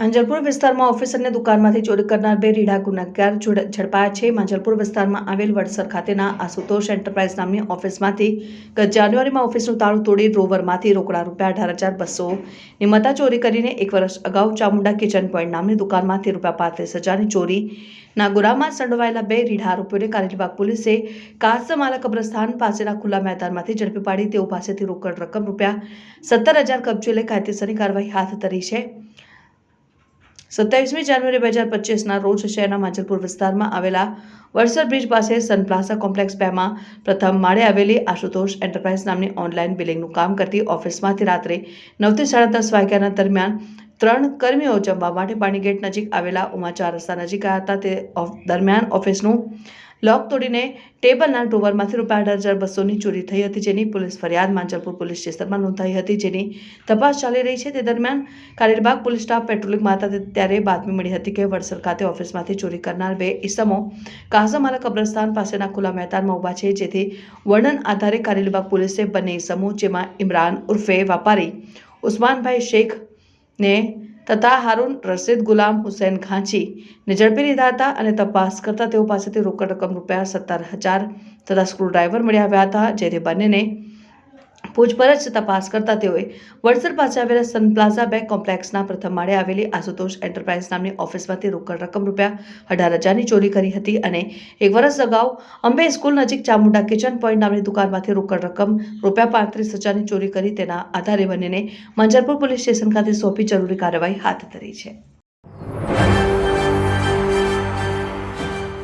માંજલપુર વિસ્તારમાં ઓફિસ અને દુકાનમાંથી ચોરી કરનાર બે રીઢા ગુનેગાર ઝડપાયા છે. માંજલપુર વિસ્તારમાં આવેલ વડસર ખાતેના આશુતોષ એન્ટરપ્રાઇઝ નામની ઓફિસમાંથી ગત જાન્યુઆરીમાં ઓફિસનું તાળું તોડી રોવરમાંથી રોકડા રૂપિયા અઢાર હજાર બસો નિમતા ચોરી કરીને એક વર્ષ અગાઉ ચામુંડા કિચન પોઈન્ટ નામની દુકાનમાંથી રૂપિયા પાંત્રીસ હજારની ચોરીના ગુનામાં સંડોવાયેલા બે રીઢા આરોપીઓને કારેલીબાગ પોલીસે કાસમાલા કબ્રસ્તાન પાસેના ખુલ્લા મેદાનમાંથી ઝડપી પાડી તેઓ પાસેથી રોકડ રકમ રૂપિયા સત્તર હજાર કબજે લઈ કાયદેસરની કાર્યવાહી હાથ ધરી છે. સત્યાવીસમી જાન્યુઆરી બે હજાર પચીસના રોજ શહેરના માંજલપુર વિસ્તારમાં આવેલા વડસર બ્રિજ પાસે સનપ્લાઝા કોમ્પ્લેક્સ બેમાં પ્રથમ માળે આવેલી આશુતોષ એન્ટરપ્રાઇઝ નામની ઓનલાઈન બિલિંગનું કામ કરતી ઓફિસમાંથી રાત્રે નવથી સાડા દસ વાગ્યાના દરમિયાન ત્રણ કર્મીઓ જમવા માટે પાણીગેટ નજીક આવેલા ઉમાચાર રસ્તા નજીક આવ્યા હતા. તે દરમિયાન ઓફિસનું લોક તોડીને ટેબલના ડ્રોવરમાંથી રૂપિયા અઢાર હજાર બસોની ચોરી થઈ હતી, જેની પોલીસ ફરિયાદ માંજલપુર પોલીસ સ્ટેશનમાં નોંધાઈ હતી, જેની તપાસ ચાલી રહી છે. તે દરમિયાન કારેલબાગ પોલીસ સ્ટાફ પેટ્રોલિંગમાં હતા, ત્યારે બાતમી મળી હતી કે વડસર ખાતે ઓફિસમાંથી ચોરી કરનાર બે ઇસમો કાઝમાલા કબ્રસ્તાન પાસેના ખુલ્લા મેદાનમાં ઊભા છે, જેથી વર્ણન આધારે કારેલીબાગ પોલીસે બંને ઇસમો, જેમાં ઇમરાન ઉર્ફે વાપારી, ઉસ્માનભાઈ શેખ ને તથા હારૂન રશીદ ગુલામ હુસૈન ખાંચી ને ઝડપી લીધા હતા અને તપાસ કરતા તેઓ પાસેથી રોકડ રકમ રૂપિયા સત્તર હજાર તથા સ્ક્રૂડ્રાઈવર મળી આવ્યા હતા, જેથી બંનેને પૂછપરછ તપાસ કરતા તેઓએ વડસર પાસે આવેલા સન પ્લાઝા બેંક કોમ્પ્લેક્સના પ્રથમ માળે આવેલી આશુતોષ એન્ટરપ્રાઇઝ નામની ઓફિસમાંથી રોકડ રકમ રૂપિયા અઢાર હજારની ચોરી કરી હતી અને એક વર્ષ અગાઉ અંબે સ્કૂલ નજીક ચામુંડા કિચન પોઈન્ટ નામની દુકાનમાંથી રોકડ રકમ રૂપિયા પાંત્રીસ હજારની ચોરી કરી તેના આધારે બંનેને મંજરપુર પોલીસ સ્ટેશન ખાતે સોંપી જરૂરી કાર્યવાહી હાથ ધરી છે.